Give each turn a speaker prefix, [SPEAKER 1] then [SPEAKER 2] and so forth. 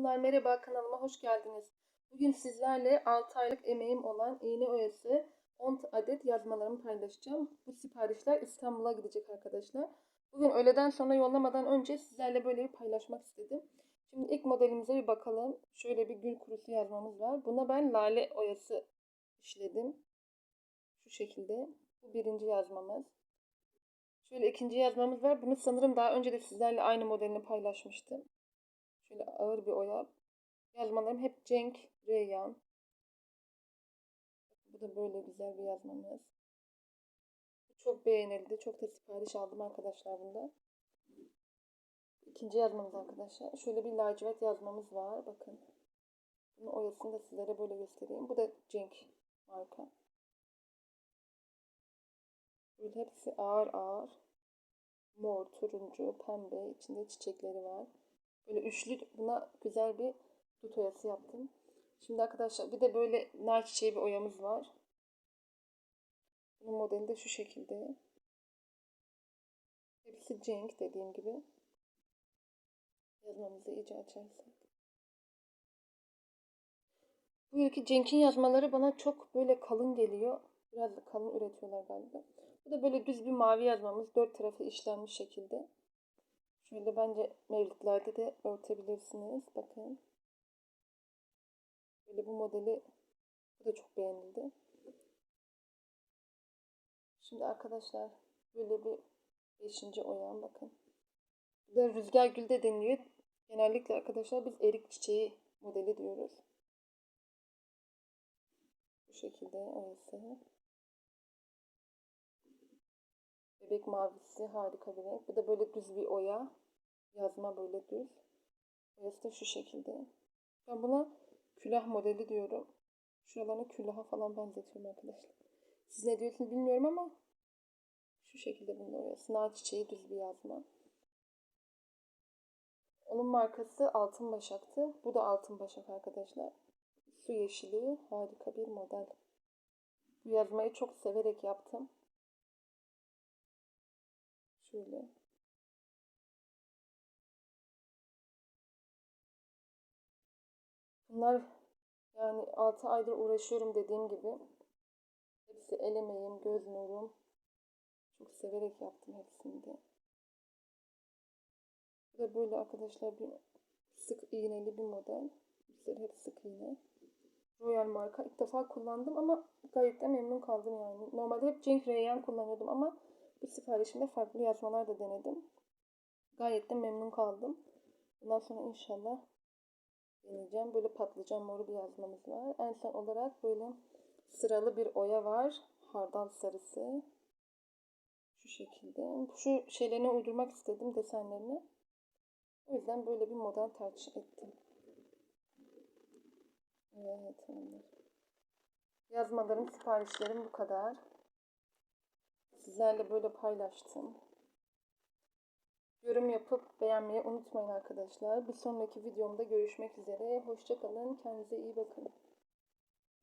[SPEAKER 1] Hanımlar merhaba kanalıma hoş geldiniz. Bugün sizlerle 6 aylık emeğim olan iğne oyası 10 adet yazmalarımı paylaşacağım. Bu siparişler İstanbul'a gidecek arkadaşlar. Bugün öğleden sonra yollamadan önce sizlerle böyle bir paylaşmak istedim. Şimdi ilk modelimize bir bakalım. Şöyle bir gül kurusu yazmamız var. Buna ben lale oyası işledim. Şu şekilde. Bu birinci yazmamız. Şöyle ikinci yazmamız var. Bunu sanırım daha önce de sizlerle aynı modelini paylaşmıştım. Şöyle ağır bir oya. Yazmalarım hep Cenk, Reyyan. Bu da böyle güzel bir yazmamız. Çok beğenildi. Çok da sipariş aldım arkadaşlar bunda. İkinci yazmamız arkadaşlar. Şöyle bir lacivert yazmamız var. Bakın. Bunun oyasını da sizlere böyle göstereyim. Bu da Cenk marka. Böyle hepsi ağır ağır. Mor, turuncu, pembe. içinde çiçekleri var. Böyle üçlü buna güzel bir dut oyası yaptım. Şimdi arkadaşlar bir de böyle nar çiçeği bir oyamız var. Bunun modeli de şu şekilde. Hepsi cenk dediğim gibi. Yazmamızı iyice açarsak. Bu yılki Cenk'in yazmaları bana çok böyle kalın geliyor. Biraz da kalın üretiyorlar galiba. Bu da böyle düz bir mavi yazmamız. Dört tarafı işlenmiş şekilde. Şöyle bence mevlütlerde de örtebilirsiniz. Bakın. Böyle bu modeli bu da çok beğenildi. Şimdi arkadaşlar böyle bir beşinci oyağım bakın. Bu da rüzgar gül de deniliyor. Genellikle arkadaşlar biz erik çiçeği modeli diyoruz. Bu şekilde oyası. Bebek mavisi harika bir renk. Bu da böyle düz bir oya. Yazma böyle düz. Oyası da şu şekilde. Ben buna külah modeli diyorum. Şuralarını külaha falan benzetiyorum arkadaşlar. Siz ne diyorsunuz bilmiyorum ama şu şekilde bunun oyası. Nar çiçeği düz bir yazma. Onun markası Altın Başak'tı. Bu da Altın Başak arkadaşlar. Su yeşili harika bir model. Bu yazmayı çok severek yaptım. Şöyle. Bunlar yani 6 aydır uğraşıyorum dediğim gibi. Hepsi el emeğim, göz nurum. Çok severek yaptım hepsini de. Bu da böyle arkadaşlar bir sık iğneli bir model. Üstleri hep sık iğne. Royal marka. İlk defa kullandım ama gayet de memnun kaldım yani. Normalde hep Cenk Reyyan kullanıyordum ama bu siparişimde farklı yazmalar da denedim. Gayet de memnun kaldım. Bundan sonra inşallah deneyeceğim. Böyle patlıcan moru bir yazmamız var. En son olarak böyle sıralı bir oya var. Hardal sarısı. Şu şekilde. Şu şeylerine uydurmak istedim desenlerini. O yüzden böyle bir model tercih ettim. Evet. Yazmalarım, siparişlerim bu kadar. Sizlerle böyle paylaştım. Yorum yapıp beğenmeyi unutmayın arkadaşlar. Bir sonraki videomda görüşmek üzere. Hoşçakalın. Kendinize iyi bakın.